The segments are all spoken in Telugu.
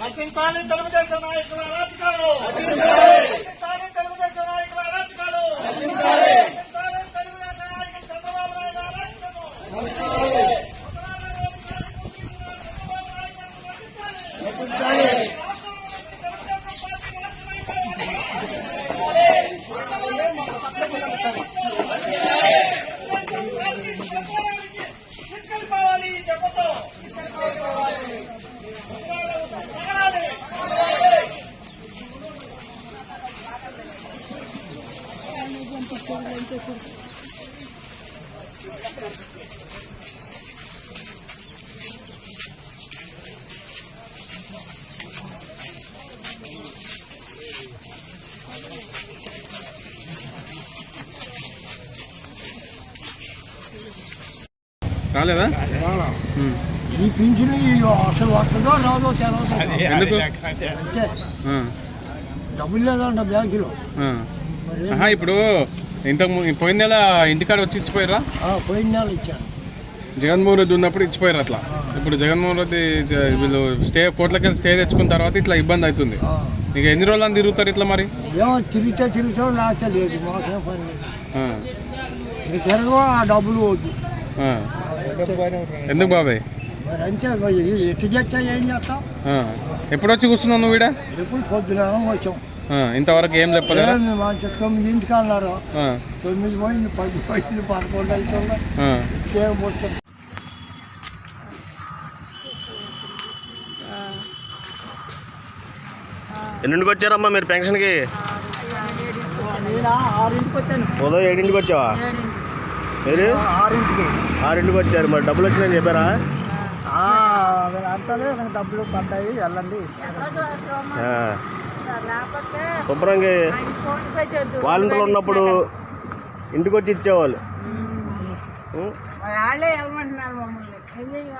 నశించాలి తెలుగుదేశం నాయకుల అరాచకాలు నశించాలి తెలుగుదేశం నాయకుల అరాచకాలు నశించాలి తెలుగుదేశం రాలేదా. ఈ పింఛన్ అసలు వస్తుందో రాదో తెలవదు. డబ్బులు లేదంట బ్యాంకులో. ఇప్పుడు ఇంతకు పోయిన నెల ఇంటికాడ వచ్చి ఇచ్చిపోయారా? పోయిన నెల ఇచ్చాను. జగన్మోహన్ రెడ్డి ఉన్నప్పుడు ఇచ్చిపోయారు అట్లా. ఇప్పుడు జగన్మోహన్ రెడ్డి వీళ్ళు స్టే కోట్లకి స్టే తెచ్చుకున్న తర్వాత ఇట్లా ఇబ్బంది అవుతుంది. ఇక ఎన్ని రోజులు తిరుగుతారు ఇట్లా మరి? తిరిగితే తిరుగుతాం లేకపోతే లేదు మాకేం పని లేదు. ఆ, ఇక తిరగవు ఆ డబ్బులు. ఎందుకు బాబాయ్? చేస్తా ఏం చేస్తాం? ఆ. ఎప్పుడు వచ్చి కూర్చున్నావు నువ్వు ఎప్పుడు పొద్దున వచ్చాం. ఇంతవరకు ఏం చెప్పలేదా? ఏమి మంచి తొమ్మిదింటికి అన్నారు. తొమ్మిది పోయింది పది పోయింది పదకొండు వచ్చాం ఎన్నింటికి వచ్చారమ్మా మీరు పెన్షన్కి? ఉదయం ఏడింటికి వచ్చావా? మీరు ఆరింటికి. ఆరింటికి వచ్చారు. మరి డబ్బులు వచ్చినాయని చెప్పారా? నాకు డబ్బులు పడ్డాయి. వెళ్ళండి. శుభ్రంగా వాలంటీర్లు ఉన్నప్పుడు ఇంటికి వచ్చి ఇచ్చేవాళ్ళు.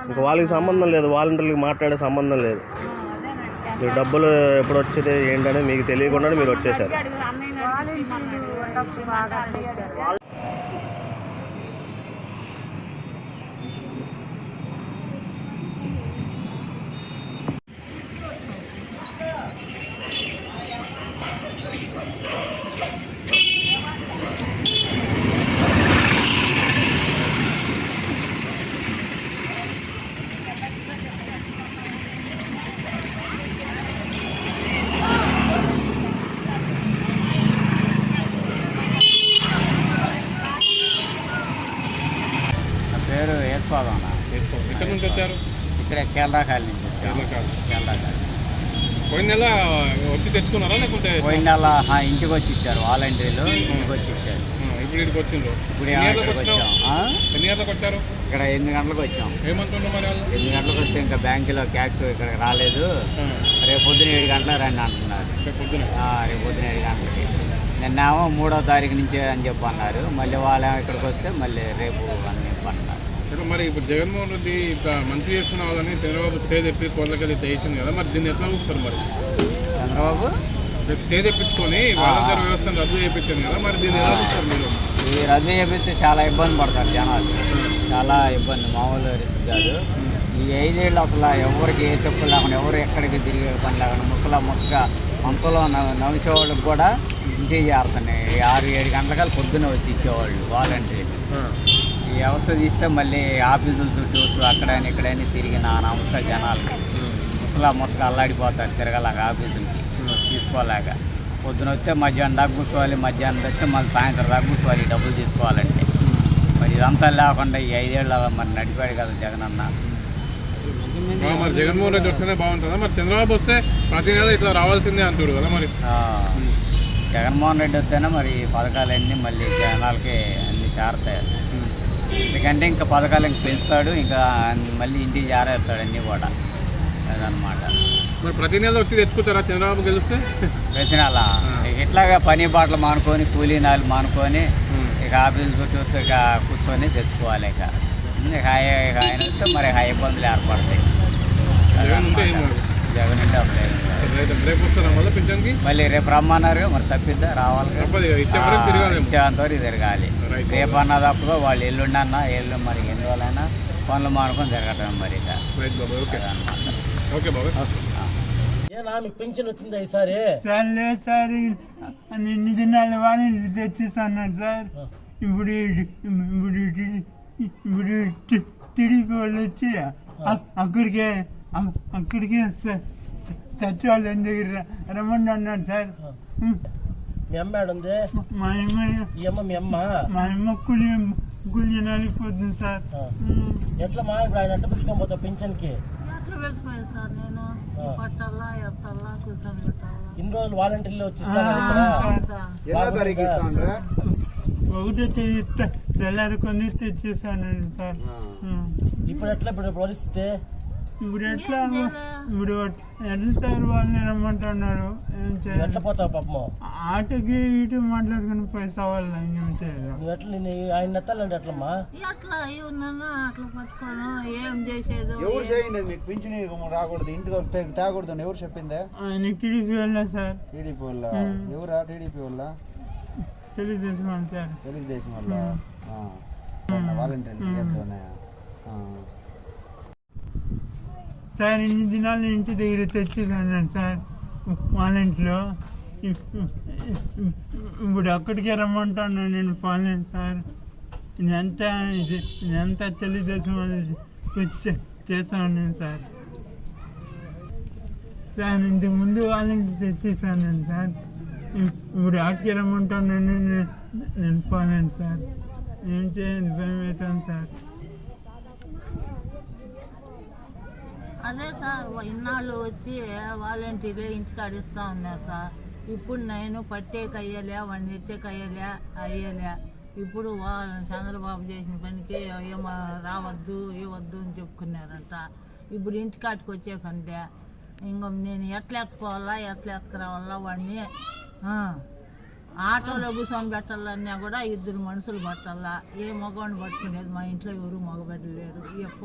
ఇంకా వాళ్ళకి సంబంధం లేదు. వాలంటీర్లకి మాట్లాడే సంబంధం లేదు. మీరు. డబ్బులు ఎప్పుడు వచ్చేది ఏంటని మీకు తెలియకుండా మీరు వచ్చేసారు నా పేరు యేసుపాదం అన్న తీసుకోండి ఎక్కడి నుంచి వచ్చారు? ఇక్కడే కేరళ కాలనీ వచ్చాము కేరళ. కేరళ కాలనీ. పోయిన నెల వచ్చి తెచ్చుకున్నారా లేకుంటే పోయిన నెల ఇంటికి వచ్చి ఇచ్చారు. వాలంటీర్లు ఇంటికి వచ్చి ఇచ్చారు. ఇప్పుడు ఇక్కడికి వచ్చిండ్రు. ఇప్పుడు ఎన్ని గంటలకు? ఎన్ని వచ్చారు? ఇక్కడ ఎనిమిది గంటలకు వచ్చాం. ఏమంటుండ్రు మరి వాళ్ళు? ఎనిమిది గంటలకు వస్తే ఇంకా బ్యాంకులో క్యాష్ ఇక్కడికి రాలేదు. రేపు పొద్దున ఏడు గంటలకు రండి అంటున్నారు. రేపు పొద్దున? ఆ, రేపు పొద్దున ఏడు గంటలకి. నిన్నేమో మూడో తారీఖు నుంచే అని చెప్పి అన్నారు మళ్ళీ వాళ్ళేమో ఇక్కడికి వస్తే మళ్ళీ రేపు అని చెప్పి అన్నారు మరి ఇప్పుడు జగన్మోహన్ రెడ్డి ఇట్లా మంచి చేస్తున్న వాళ్ళని చంద్రబాబు స్టే తెప్పి కోట్లకి తెచ్చింది కదా మరి దీన్ని ఎట్లా చూస్తారు మరి? చంద్రబాబు? స్టే తెప్పించుకొని వాలంటీర్ వ్యవస్థను రద్దు చేయించారు కదా మరి దీన్ని ఎలా చూస్తారు మీరు? ఈ రద్దు చేపిస్తే చాలా ఇబ్బంది పడతారు జనాలు. చాలా ఇబ్బంది మామూలు రిస్క్ కాదు. ఈ ఐదేళ్ళు అసలు ఎవరికి ఏ తప్పు లేకుండా ఎవరు ఎక్కడికి తిరిగే పని లేకుండా ముక్కల ముక్కగా అంతలో నవ్వుసే వాళ్ళకి కూడా ఇంటికి చేరుతున్నాయి ఆరు ఏడు గంటలకల్లా పొద్దున్న వచ్చి ఇచ్చేవాళ్ళు వాలంటీర్లు. ఈ వ్యవస్థ తీస్తే మళ్ళీ ఆఫీసుల చుట్టూ అక్కడని ఇక్కడని తిరిగి నా నమస్త జనాలకి ముసలా ముక్కగా అల్లాడిపోతారు తిరగలేక ఆఫీసులకి. తీసుకోలేక. పొద్దున వస్తే మధ్యాహ్నం దాకా కూర్చోవాలి మధ్యాహ్నం వస్తే మళ్ళీ సాయంత్రం దాకా కూర్చోవాలి డబ్బులు తీసుకోవాలంటే. మరి ఇదంతా లేకుండా ఈ ఐదేళ్ళ మరి నడిపాడు కదా జగన్ అన్న. మరి జగన్మోహన్ రెడ్డి వస్తేనే బాగుంటుందా? మరి చంద్రబాబు వస్తే ప్రతి నెల ఇట్లా రావాల్సిందే అంటాడు కదా మరి. జగన్మోహన్ రెడ్డి వస్తేనే మరి పథకాలన్నీ మళ్ళీ జనాలకి అన్ని చేరతాయి. ఎందుకంటే ఇంకా పథకాలు ఇంక పెంచుతాడు ఇంకా మళ్ళీ ఇంటికి జారేస్తాడు అన్నీ కూడా. అదనమాట మరి ప్రతి నెల వచ్చి తెచ్చుకుంటారా? చంద్రబాబు గెలిస్తే? ప్రతి నెల. ఇట్లాగా పని బాటలు మానుకొని కూలీ నాలు మానుకొని ఇక ఆఫీస్ చూస్తే ఇక కూర్చొని తెచ్చుకోవాలి ఇక. ఇక ఆయన వస్తే మరి ఇక ఇబ్బందులు ఏర్పడతాయి. జగన్ ఉంటే అప్పుడు కాదు. రేపు వస్తారా మళ్ళీ పింఛన్కి? మళ్ళీ రేపు రమ్మన్నారు మరి తప్పిద్దా? రావాలి. తప్పదు ఇక ఇచ్చే వరకు తిరగాలేమో. ఇచ్చేంత వరకు తిరగాలి. రేపు అన్న తప్పదు వాళ్ళు ఎల్లుండి అన్న ఎల్లు మరి ఎన్ని రోజులైనా పనులు మానుకొని తిరగటం మరి ఓకే. ఓకే మీకు పెన్షన్ వచ్చిందా ఈసారి సార్? లేదు సార్ ఇన్ని దినాలు వాళ్ళని తెచ్చిస్తాను సార్. ఇప్పుడు ఇప్పుడు ఇప్పుడు టీడీపీ వాళ్ళు వచ్చి అక్కడికే అక్కడికే స- సచివాలయం దగ్గర రమ్మండి అన్నాడు సార్. మీ అమ్మ ఏడుంది? మా అమ్మ ఈ అమ్మ మీ అమ్మ? మా అమ్మ కూలి కూలి నలిగిపోతుంది సార్. ఆ. ఎట్లా మా ఇప్పుడు ఆయన పోతావు ఎట్లా పెట్టాలా ఇన్ని రోజులు వాలంటీర్లు వచ్చి ఒకటో తెల్లారి కొన్ని తెచ్చేసాను సార్. ఇప్పుడు ఎట్లా ఇప్పుడు పరిస్థితి? ఇప్పుడు ఎట్లా ఇప్పుడు ఎట్లా సార్ వాళ్ళని రమ్మంటున్నారు? ఏం చేయాలి? ఎట్లా పోతావు పాపము? ఆటకి ఇటు మాట్లాడుకుని పైసా వాళ్ళ ఏం చేయాలి నువ్వు ఎట్లా నేను ఆయన ఎత్తాలంటే ఎట్లమ్మా? ఎట్లా? అట్లా పట్టుకోను. ఏం చేసేది ఎవరు చేయండి? మీకు పింఛన్ రాకూడదు. ఇంటికి వస్తే తేకూడదు అని ఎవరు చెప్పిందే? ఆయన టీడీపీ వెళ్ళా సార్. టీడీపీ వల్ల ఎవరా టీడీపీ వల్ల తెలుగుదేశం వాళ్ళు సార్. తెలుగుదేశం వల్ల వాలంటీర్ చేస్తున్నాయా సార్ ఇన్ని దినాలు ఇంటి దగ్గర తెచ్చేసాను సార్ వాళ్ళింట్లో ఇప్పుడు అక్కడికే రమ్మంటాను నేను పోలేను సార్. ఎంత ఇది ఇదంతా తెలుగుదేశం చేశాను నేను సార్. సార్ ఇంతకు ముందు వాళ్ళని తెచ్చేసాను నేను సార్. ఇప్పుడు అక్కడికి రమ్మంటాను నేను నేను- నేను పోలేను సార్. ఏం చేయండి భయం అవుతాను సార్. అదే సార్ ఇన్నాళ్ళు వచ్చి వాలంటీర్లే ఇంటికాడ ఇస్తా ఉన్నారు సార్. ఇప్పుడు నేను పట్టేకి అయ్యలే వాడిని ఎత్తేకి అయ్యలే అయ్యలే. ఇప్పుడు వాళ్ళ చంద్రబాబు చేసిన పనికి ఏమో రావద్దు ఇవ్వద్దు అని చెప్పుకున్నారంట. ఇప్పుడు ఇంటికాడికి వచ్చే పనిలే. ఇంకో నేను ఎట్లా ఎత్తుకోవాలా ఎట్లా ఎత్తుకురావాలా వాడిని ఆటోలో కూర్చొని పెట్టాలన్నా కూడా ఇద్దరు మనుషులు పట్టాలా? ఏ మగవాడిని పట్టుకునేది? మా ఇంట్లో ఎవరు మగబెట్టలేరు ఈ ఒక్క